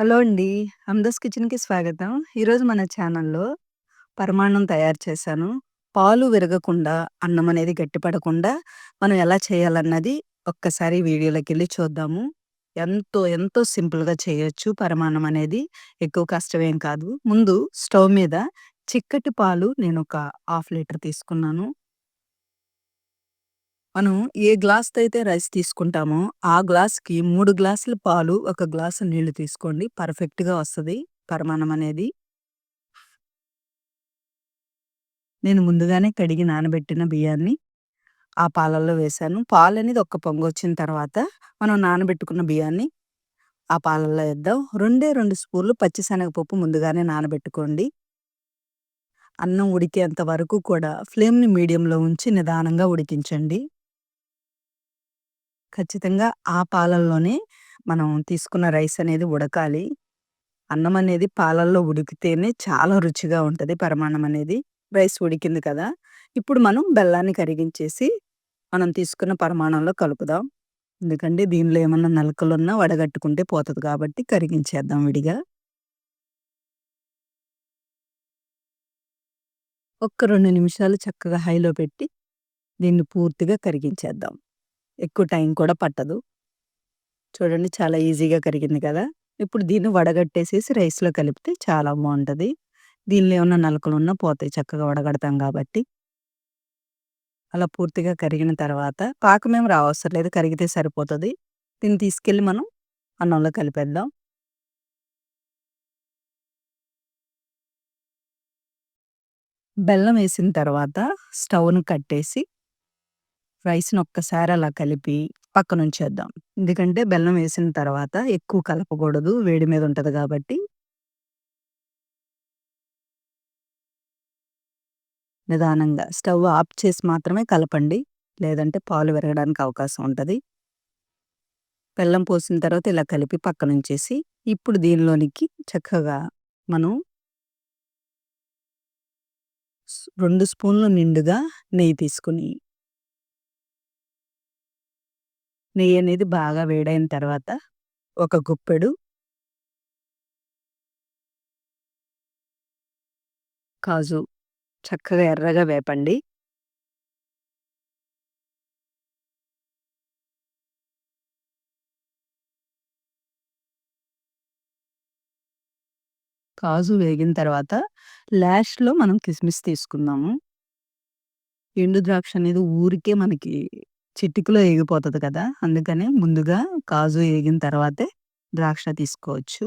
Hello అండి. హమ్దస్ కిచెన్‌కి స్వాగతం. ఈరోజు మన ఛానల్‌లో పరమాన్నం తయారు చేశాను. పాలు విరగకుండా, అన్నం అనేది గట్టిపడకుండా మనం ఎలా చేయాలన్నది ఒక్కసారి వీడియోలోకి వెళ్ళి చూద్దాము. ఎంతో, ఎంతో సింపుల్‌గా చేయొచ్చు పరమాన్నం అనేది. ఎక్కువ కష్టమేం కాదు. ముందు స్టవ్ మీద చిక్కటి పాలు నేను ఒక హాఫ్ లీటర్ తీసుకున్నాను. మనం ఏ గ్లాస్‌తో అయితే రైస్ తీసుకుంటామో, ఆ గ్లాస్‌కి మూడు గ్లాసుల పాలు, ఒక గ్లాసు నీళ్ళు తీసుకోండి. పర్ఫెక్ట్‌గా వస్తుంది పరమాన్నం అనేది. నేను ముందుగానే కడిగి నానబెట్టిన బియ్యాన్ని ఆ పాలల్లో వేశాను. పాలనేది ఒక్క పొంగొచ్చిన తర్వాత, మనం నానబెట్టుకున్న బియ్యాన్ని ఆ పాలల్లో వేద్దాం రెండే రెండు స్పూన్లు పచ్చిశనగపప్పు ముందుగానే నానబెట్టుకోండి. అన్నం ఉడికేంత వరకు కూడా ఫ్లేమ్‌ని మీడియంలో ఉంచి నిదానంగా ఉడికించండి. ఖచ్చితంగా ఆ పాలల్లోనే మనం తీసుకున్న రైస్ అనేది ఉడకాలి. అన్నం అనేది పాలల్లో ఉడికితేనే చాలా రుచిగా ఉంటది పరమాన్నం అనేది. రైస్ ఉడికింది కదా! ఇప్పుడు మనం బెల్లాన్ని కరిగించేసి, మనం తీసుకున్న పరమాణంలో కలుపుదాం. ఎందుకంటే దీనిలో ఏమన్నా నలకలున్నా వడగట్టుకుంటే పోతది కాబట్టి కరిగించేద్దాం విడిగా. ఒక్క 2 నిమిషాలు చక్కగా హైలో పెట్టి, దీన్ని పూర్తిగా కరిగించేద్దాం. ఎక్కువ టైం కూడా పట్టదు. చూడండి చాలా ఈజీగా కరిగింది కదా! ఇప్పుడు దీన్ని వడగట్టేసేసి రైస్‌లో కలిపితే చాలా బాగుంటుంది దీనిలో ఏమన్నా నలకలున్నా పోతాయి చక్కగా వడగడతాం కాబట్టి. అలా పూర్తిగా కరిగిన తర్వాత పాకమేం రావసరం లేదు. కరిగితే సరిపోతుంది దీన్ని తీసుకెళ్ళి మనం అన్నంలో కలిపేద్దాం. బెల్లం వేసిన తర్వాత స్టవ్‌ని కట్టేసి రైస్‌ని ఒక్కసారి అలా కలిపి పక్కనుంచేద్దాం. ఎందుకంటే బెల్లం వేసిన తర్వాత ఎక్కువ కలపకూడదు. వేడి మీద ఉంటది కాబట్టి. నిదానంగా స్టవ్ ఆఫ్ చేసి మాత్రమే కలపండి. లేదంటే పాలు విరగడానికి అవకాశం ఉంటది. బెల్లం పోసిన తర్వాత ఇలా కలిపి పక్కనుంచేసి, ఇప్పుడు దీనిలోనికి చక్కగా మనం రెండు 2 స్పూన్లు నిండుగా నెయ్యి తీసుకొని నెయ్యి అనేది బాగా వేడైన తర్వాత, ఒక గుప్పెడు కాజు చక్కగా ఎర్రగా వేపండి. కాజు వేగిన తర్వాత, లాస్ట్‌లో మనం కిస్మిస్ తీసుకుందాము. ఎండు ద్రాక్ష అనేది ఊరికే మనకి చిటికలో ఎగిపోతుంది కదా! అందుకనే ముందుగా కాజు ఎగిన తర్వాతే ద్రాక్ష తీసుకోవచ్చు.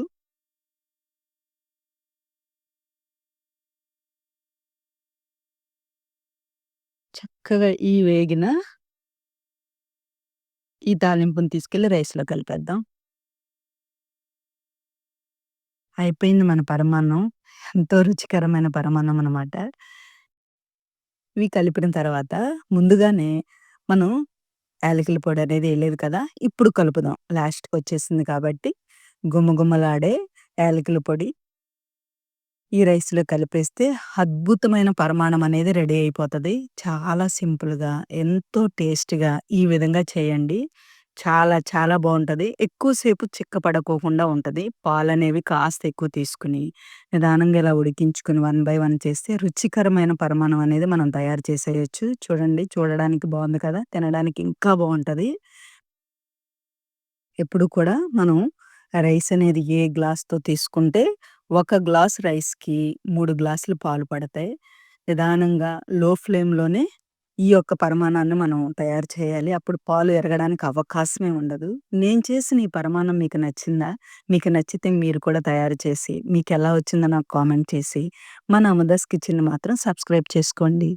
చక్కగా ఈ వేగిన ఈ తాలింపుని తీసుకెళ్ళి రైస్‌లో కలిపేద్దాం. అయిపోయింది మన పరమాన్నం. ఎంతో రుచికరమైన పరమాన్నం అనమాట. ఇవి కలిపిన తర్వాత ముందుగానే మనం యాలకుల పొడి అనేది వేయలేదు కదా! ఇప్పుడు కలుపుదాం. లాస్ట్‌కొచ్చేసింది కాబట్టి గుమ్మగుమ్మలాడే యాలకుల పొడి ఈ రైస్‌లో కలిపేస్తే అద్భుతమైన పరిమాణం అనేది రెడీ అయిపోతుంది చాలా సింపుల్‌గా, ఎంతో టేస్ట్‌గా ఈ విధంగా చేయండి. చాలా చాలా బావుంటది. ఎక్కువసేపు చిక్కపడకోకుండా ఉంటది. పాలనేవి కాస్త ఎక్కువ తీసుకొని, నిదానంగా ఇలా ఉడికించుకొని వన్ బై వన్ చేస్తే రుచికరమైన పరమాన్నం అనేది మనం తయారు చేసేయొచ్చు. చూడండి చూడడానికి బావుంది కదా! తినడానికి ఇంకా బావుంటది. ఎప్పుడు కూడా మనం రైస్ అనేది ఏ గ్లాస్‌తో తీసుకుంటే, ఒక గ్లాస్ రైస్‌కి 3 గ్లాసులు పాలు పడతాయి. నిదానంగా లో ఫ్లేమ్‌లోనే ఈ యొక్క పరమాణాన్ని మనం తయారు చేయాలి. అప్పుడు పాలు ఎరగడానికి అవకాశమే ఉండదు. నేను చేసిన ఈ పరమాణం మీకు నచ్చిందా? మీకు నచ్చితే మీరు కూడా తయారు చేసి, మీకెలా వచ్చిందో నాకు కామెంట్ చేసి, మన అమదాస్ కిచెన్‌ని మాత్రం సబ్స్క్రైబ్ చేసుకోండి.